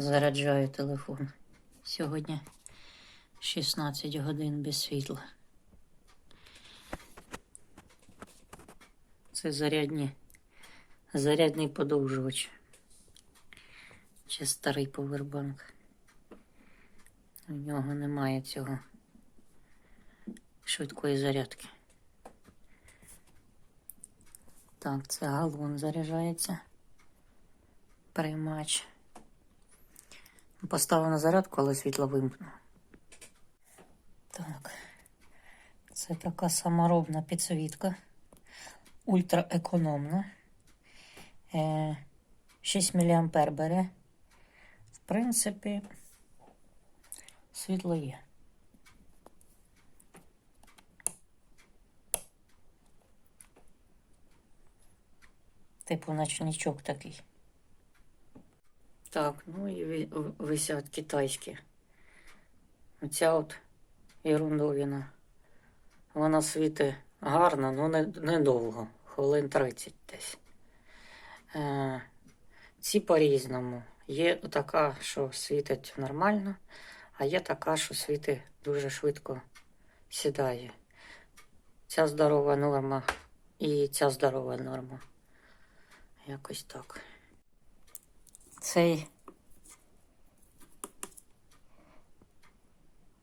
Заряджаю телефон. Сьогодні 16 годин без світла. Це зарядні, зарядний подовжувач. Чи старий повербанк. У нього немає цього швидкої зарядки. Так, це галон заряджається. Приймач. Поставив на зарядку, але світло вимкнув. Так. Це така саморобна підсвітка. Ультраекономна. Е, 6 мА бере. В принципі, світло є. Типу ночничок такий. Так, ну і висять китайські. Оця от ерундовина. Вона світить гарно, але не, недовго, хвилин 30 десь. Е, ці по-різному. Є така, що світить нормально, а є така, що світить дуже швидко сідає. Ця здорова норма і ця здорова норма. Якось так. Цей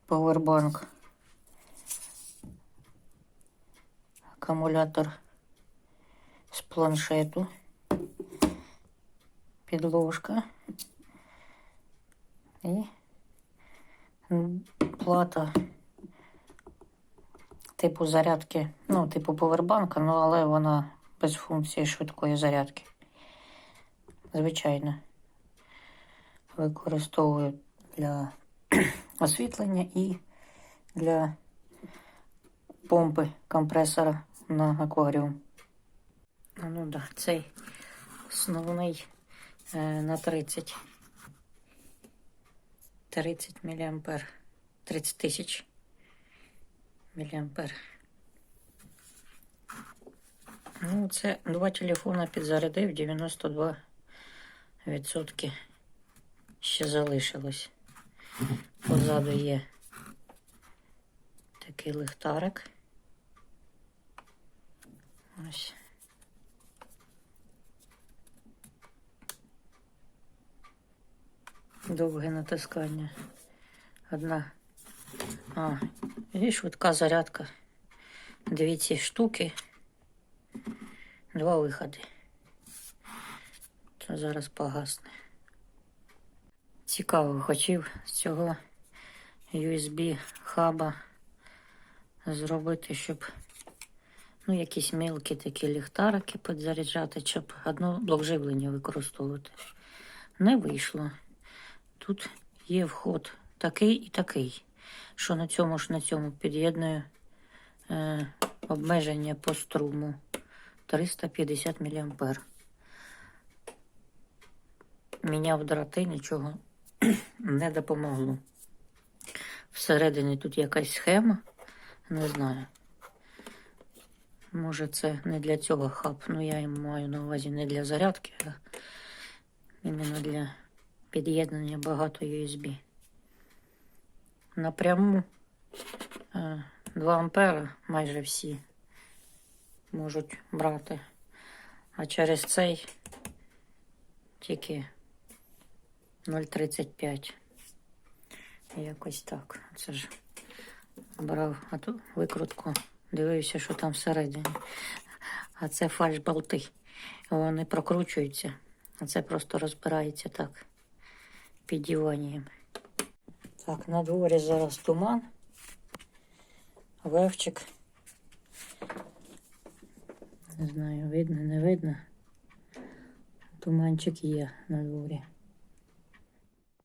Powerbank. Акумулятор з планшету. Підложка. І плата типу зарядки, ну, типу повербанка, ну, але вона без функції швидкої зарядки. Звичайно. Використовую для освітлення і для помпи компресора на акваріум. Ну да, цей основний е, на 30. 30 мА. 30 тисяч мА. Ну, це два телефона підзарядив, 92 відсотки ще залишилось. Позаду є такий лихтарик. Ось. Довге натискання. Одна. А, і швидка зарядка. Дві ці штуки. Два виходи. Це зараз погасне. Цікаво хотів з цього USB хаба зробити, щоб ну, якісь мілкі такі ліхтарики підзаряджати, щоб одно блок живлення використовувати. Не вийшло. Тут є вход такий і такий, що на цьому ж на цьому під'єдную е, обмеження по струму 350 мА. Міняв дроти, нічого не допомогло. Всередині тут якась схема, не знаю. Може, це не для цього хаб, ну я йому маю на увазі не для зарядки, а іменно для під'єднання багато USB. Напряму е, 2 ампера майже всі можуть брати. А через цей тільки 0,35. Якось так. Це ж брав викрутку, дивився, що там всередині. А це фальш-болти. Вони прокручуються, а це просто розбирається так піддіванням. Так, на дворі зараз туман. Вевчик. Не знаю, видно, не видно. Туманчик є на дворі.